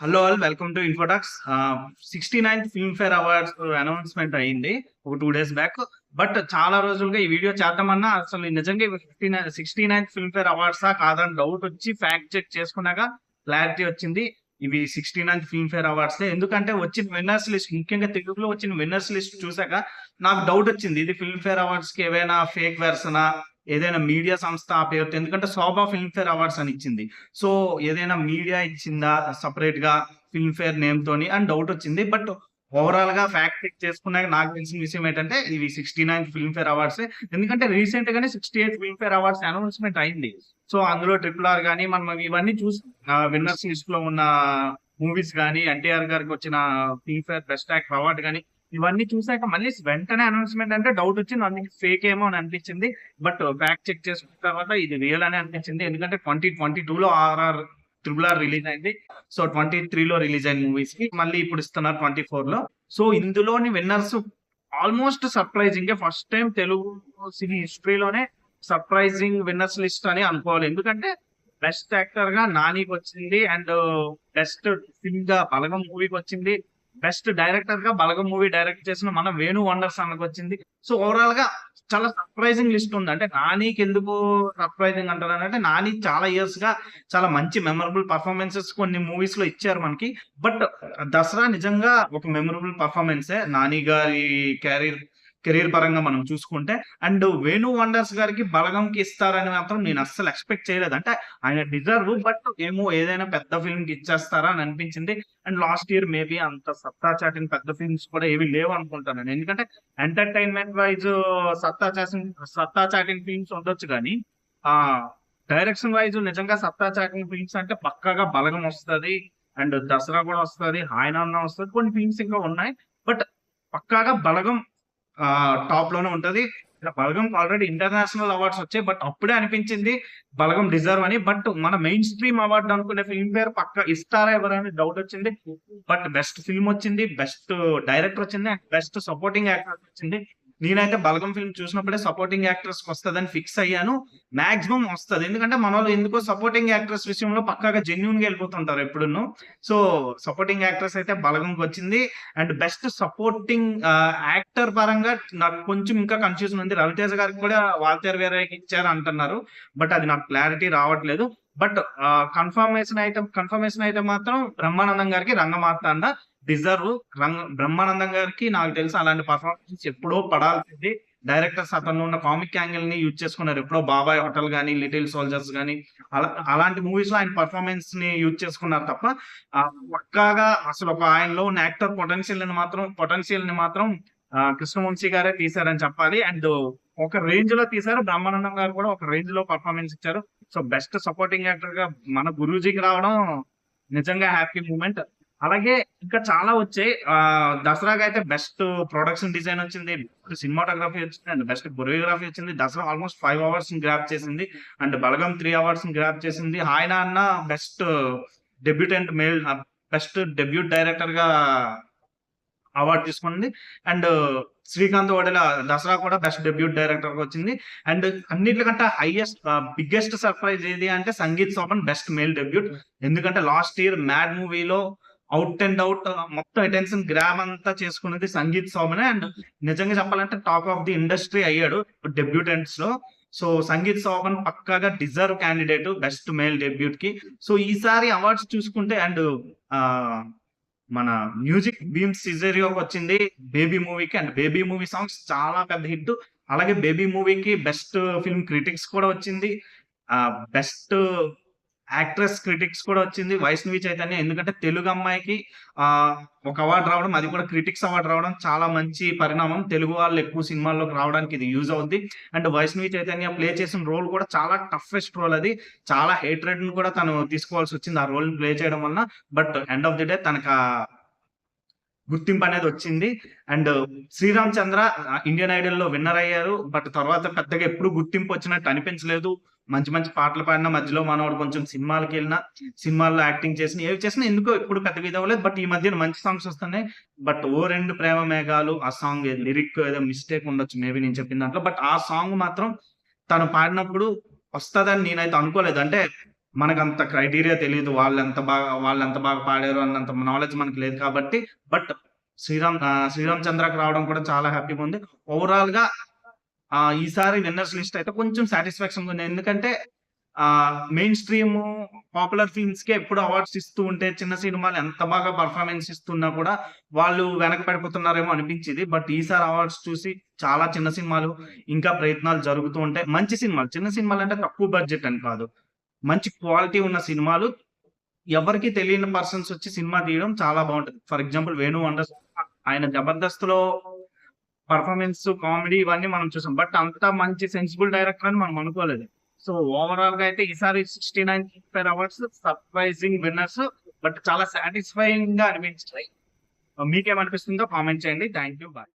Hello all welcome to Infotalks sixty ninth Filmfare awards announcement అయింది ఒక two days back but చాలా రోజులుగా ఈ వీడియో చేద్దామన్నా అసలు నిజంగా fifty nine sixty ninth Filmfare అవార్డ్సా కాదని డౌట్ వచ్చి ఫ్యాక్ట్ చెక్ చేసుకున్నాక క్లారిటీ వచ్చింది. ఇవి సిక్స్టీ నైన్త్ ఫిల్మ్ఫేర్ అవార్డ్స్ ఎందుకంటే వచ్చిన విన్నర్స్ లిస్ట్ ముఖ్యంగా తెలుగులో వచ్చిన విన్నర్స్ లిస్ట్ చూసాక నాకు డౌట్ వచ్చింది. ఇది ఫిల్మ్ఫేర్ అవార్డ్స్కి ఏవైనా ఫేక్ వెర్సనా ఏదైనా మీడియా సంస్థ ఆ పేరుతో ఎందుకంటే శోభా ఫిల్మ్ఫేర్ అవార్డ్స్ అని ఇచ్చింది. సో ఏదైనా మీడియా ఇచ్చిందా సపరేట్గా ఫిల్మ్ఫేర్ నేమ్ తోని అని డౌట్ వచ్చింది. బట్ ఓవరాల్గా ఫ్యాక్ట్ చెక్ చేసుకున్నాక నాకు తెలిసిన విషయం ఏంటంటే ఇవి సిక్స్టీ నైన్ ఫిల్మ్ఫేర్ అవార్డ్స్ ఎందుకంటే రీసెంట్ గానే sixty eight Filmfare awards announcement అయింది. సో అందులో ట్రిపుల్ ఆర్ కానీ మనం ఇవన్నీ చూసి విన్నర్స్ లిస్ట్లో ఉన్న మూవీస్ కానీ ఎన్టీఆర్ గారికి వచ్చిన ఫిల్మ్ఫేర్ బెస్ట్ యాక్టర్ అవార్డు కానీ ఇవన్నీ చూసాక మళ్ళీ వెంటనే అనౌన్స్మెంట్ అంటే డౌట్ వచ్చింది. అందుకే ఫేక్ ఏమో అని అనిపించింది. బట్ ఫ్యాక్ట్ చెక్ చేసుకున్న తర్వాత ఇది రియల్ అని అనిపించింది. ఎందుకంటే ట్వంటీ ట్వంటీ టూ లో R R triple R release అయింది. సో ట్వంటీ త్రీ లో రిలీజ్ అయిన మూవీస్కి మళ్ళీ ఇప్పుడు ఇస్తున్నారు ట్వంటీ ఫోర్లో. సో ఇందులోని winners almost surprising first time Telugu cine హిస్టరీలోనే surprising winners list అని అనుకోవాలి. ఎందుకంటే బెస్ట్ యాక్టర్గా నానికి వచ్చింది అండ్ బెస్ట్ ఫిల్మ్గా బలగం మూవీకి వచ్చింది. బెస్ట్ డైరెక్టర్గా బలగం మూవీ డైరెక్ట్ చేసిన మన వేణు వండర్స్ అన్నకు వచ్చింది. సో ఓవరాల్గా చాలా సర్ప్రైజింగ్ లిస్ట్ ఉంది. అంటే నానికి ఎందుకు సర్ప్రైజింగ్ అంటారు అంటే నాని చాలా ఇయర్స్గా చాలా మంచి మెమరబుల్ పర్ఫార్మెన్సెస్ కొన్ని మూవీస్లో ఇచ్చారు మనకి. బట్ దసరా నిజంగా ఒక మెమరబుల్ పర్ఫార్మెన్సే నాని గారి కెరీర్ కెరీర్ పరంగా మనం చూసుకుంటే అండ్ వేణు వండర్స్ గారికి బలగంకి ఇస్తారని మాత్రం నేను అస్సలు ఎక్స్పెక్ట్ చేయలేదు. అంటే ఆయన డిజర్వ్ బట్ ఏమో ఏదైనా పెద్ద ఫిల్మ్కి ఇచ్చేస్తారా అని అనిపించింది. అండ్ లాస్ట్ ఇయర్ మేబీ అంత సత్తా చాటిన పెద్ద ఫిల్మ్స్ కూడా ఏవి లేవు అనుకుంటాను నేను. ఎందుకంటే ఎంటర్టైన్మెంట్ వైజ్ సత్తా చాటిన సత్తా చాటిన ఫిల్మ్స్ ఉండొచ్చు కానీ ఆ డైరెక్షన్ వైజ్ నిజంగా సత్తా చాటిన ఫిల్మ్స్ అంటే పక్కాగా బలగం వస్తుంది అండ్ దసరా కూడా వస్తుంది హాయనాన్న వస్తుంది కొన్ని ఫిల్మ్స్ ఇంకా ఉన్నాయి. బట్ పక్కాగా బలగం టాప్లోనే ఉంటుంది. బలగం ఆల్రెడీ ఇంటర్నేషనల్ అవార్డ్స్ వచ్చాయి బట్ అప్పుడే అనిపించింది బలగం డిజర్వ్ అని. బట్ మన మెయిన్ స్ట్రీమ్ అవార్డు అనుకునే ఫిల్మ్ పేరు పక్క ఇస్తారా ఎవరని డౌట్ వచ్చింది. బట్ బెస్ట్ ఫిల్మ్ వచ్చింది బెస్ట్ డైరెక్టర్ వచ్చింది అండ్ బెస్ట్ సపోర్టింగ్ యాక్టర్ వచ్చింది. నేనైతే బలగం ఫిల్మ్ చూసినప్పుడే సపోర్టింగ్ యాక్టర్స్ వస్తుందని ఫిక్స్ అయ్యాను. మాక్సిమం వస్తుంది. ఎందుకంటే మన వాళ్ళు ఎందుకో సపోర్టింగ్ యాక్టర్స్ విషయంలో పక్కాగా జెన్యున్గా వెళ్ళిపోతుంటారు ఎప్పుడును సో సపోర్టింగ్ యాక్టర్స్ అయితే బలగంకి వచ్చింది. అండ్ బెస్ట్ సపోర్టింగ్ యాక్టర్ పరంగా నాకు కొంచెం ఇంకా కన్ఫ్యూజన్ ఉంది. రవితేజ గారికి కూడా వాల్తేర్ వేరే ఇచ్చారు అంటున్నారు బట్ అది నాకు క్లారిటీ రావట్లేదు. బట్ కన్ఫర్మేషన్ అయితే కన్ఫర్మేషన్ అయితే మాత్రం బ్రహ్మానందం గారికి రంగమార్తాండ డిజర్వ్ రంగ బ్రహ్మానందం గారికి నాకు తెలుసు అలాంటి పర్ఫార్మెన్స్ ఎప్పుడో పడాల్సింది. డైరెక్టర్స్ అతను ఉన్న కామిక్ యాంగిల్ని యూజ్ చేసుకున్నారు. ఎప్పుడో బాబాయ్ హోటల్ కానీ లిటిల్ సోల్జర్స్ కానీ అలా అలాంటి మూవీస్లో ఆయన పర్ఫార్మెన్స్ని యూజ్ చేసుకున్నారు తప్ప ఆ, పక్కాగా అసలు ఒక ఆయనలో ఉన్న యాక్టర్ పొటెన్షియల్ని మాత్రం పొటెన్షియల్ని మాత్రం కృష్ణవంశీ గారే తీశారని చెప్పాలి. అండ్ ఒక రేంజ్లో తీశారు. బ్రహ్మానందం గారు కూడా ఒక రేంజ్లో పర్ఫార్మెన్స్ ఇచ్చారు. సో బెస్ట్ సపోర్టింగ్ యాక్టర్గా మన గురూజీకి రావడం నిజంగా హ్యాపీ మూమెంట్. అలాగే ఇంకా చాలా వచ్చాయి. ఆ దసరాకి అయితే బెస్ట్ ప్రొడక్షన్ డిజైన్ వచ్చింది సినిమాటోగ్రఫీ వచ్చింది అండ్ బెస్ట్ కొరియోగ్రఫీ వచ్చింది. Dasara almost five hours grab చేసింది and Balagam three hours grab చేసింది. ఆయన అన్న best debutant male best debut డైరెక్టర్గా అవార్డు తీసుకుంది అండ్ శ్రీకాంత్ ఓడెల దసరా కూడా బెస్ట్ డెబ్యూట్ డైరెక్టర్ వచ్చింది. అండ్ అన్నిటికంటే హైయెస్ట్ బిగ్గెస్ట్ సర్ప్రైజ్ ఏది అంటే Sangeeth Sobhan best male debut ఎందుకంటే లాస్ట్ ఇయర్ మ్యాడ్ మూవీలో అవుట్ అండ్ అవుట్ మొత్తం అటెన్షన్ గ్రామ్ అంతా చేసుకున్నది సంగీత్ సోమనే. అండ్ నిజంగా చెప్పాలంటే టాప్ ఆఫ్ ది ఇండస్ట్రీ అయ్యాడు డెబ్యూటెంట్స్లో. సో సంగీత్ సోమన్ పక్కాగా డిజర్వ్ క్యాండిడేట్ బెస్ట్ మేల్ డెబ్యూట్కి. సో ఈసారి అవార్డ్స్ చూసుకుంటే అండ్ మన మ్యూజిక్ బీమ్స్ సిజేరియో వచ్చింది బేబీ మూవీకి. అండ్ బేబీ మూవీ సాంగ్స్ చాలా పెద్ద హిట్. అలాగే బేబీ మూవీకి బెస్ట్ ఫిల్మ్ క్రిటిక్స్ కూడా వచ్చింది. బెస్ట్ యాక్ట్రెస్ క్రిటిక్స్ కూడా వచ్చింది వైష్ణవి చైతన్య. ఎందుకంటే తెలుగు అమ్మాయికి ఆ ఒక అవార్డు రావడం అది కూడా క్రిటిక్స్ అవార్డు రావడం చాలా మంచి పరిణామం. తెలుగు వాళ్ళు ఎక్కువ సినిమాల్లోకి రావడానికి ఇది యూజ్ అవుద్ది. అండ్ వైష్ణవి చైతన్య ప్లే చేసిన రోల్ కూడా చాలా టఫెస్ట్ రోల్ అది. చాలా హేట్రెడ్ని కూడా తను తీసుకోవాల్సి వచ్చింది ఆ రోల్ ప్లే చేయడం వలన. But end of the day తనకు గుర్తింపు అనేది వచ్చింది అండ్ శ్రీరామ్ చంద్ర ఇండియన్ ఐడల్లో విన్నర్ అయ్యారు. బట్ తర్వాత పెద్దగా ఎప్పుడు గుర్తింపు వచ్చినట్టు అనిపించలేదు. మంచి మంచి పాటలు పాడిన మధ్యలో మనవాడు కొంచెం సినిమాలకి వెళ్ళిన సినిమాల్లో యాక్టింగ్ చేసిన ఏవి చేసినా ఎందుకో ఎప్పుడు పెద్దగా ఇదవలేదు బట్ ఈ మధ్యన మంచి సాంగ్స్ వస్తున్నాయి. బట్ ఓ రెండు ప్రేమ మేఘాలు ఆ సాంగ్ లిరిక్ ఏదో మిస్టేక్ ఉండొచ్చు మేబీ నేను చెప్పిన దాంట్లో. బట్ ఆ సాంగ్ మాత్రం తను పాడినప్పుడు వస్తుందని నేనైతే అనుకోలేదు. అంటే మనకంత క్రైటీరియా తెలియదు వాళ్ళు ఎంత బాగా వాళ్ళు ఎంత బాగా పాడారు అన్నంత నాలెడ్జ్ మనకు లేదు కాబట్టి బట్ శ్రీరామ్ శ్రీరామ్ చంద్రకి రావడం కూడా చాలా హ్యాపీగా ఉంది. ఓవరాల్గా ఈసారి విన్నర్స్ లిస్ట్ అయితే కొంచెం సాటిస్ఫాక్షన్ ఉంది. ఎందుకంటే ఆ మెయిన్ స్ట్రీమ్ పాపులర్ ఫిల్మ్స్కి ఎప్పుడు అవార్డ్స్ ఇస్తూ ఉంటే చిన్న సినిమాలు ఎంత బాగా పర్ఫార్మెన్స్ ఇస్తున్నా కూడా వాళ్ళు వెనక పడిపోతున్నారేమో అనిపించింది. బట్ ఈసారి అవార్డ్స్ చూసి చాలా చిన్న సినిమాలు ఇంకా ప్రయత్నాలు జరుగుతూ ఉంటాయి. మంచి సినిమాలు చిన్న సినిమాలు అంటే తక్కువ బడ్జెట్ అని కాదు. మంచి క్వాలిటీ ఉన్న సినిమాలు ఎవరికి తెలియని పర్సన్స్ వచ్చి సినిమా తీయడం చాలా బాగుంటుంది. ఫర్ ఎగ్జాంపుల్ వేణు అండర్ ఆయన జబర్దస్త్లో పర్ఫార్మెన్స్ కామెడీ ఇవన్నీ మనం చూసాం. బట్ అంత మంచి సెన్సిబుల్ డైరెక్టర్ అని మనం అనుకోలేదు. సో ఓవరాల్గా అయితే ఈసారి sixty nine five hours surprising winners but చాలా సాటిస్ఫైయింగ్గా అనిపించాయి. మీకేమనిపిస్తుందో కామెంట్ చేయండి. Thank you bye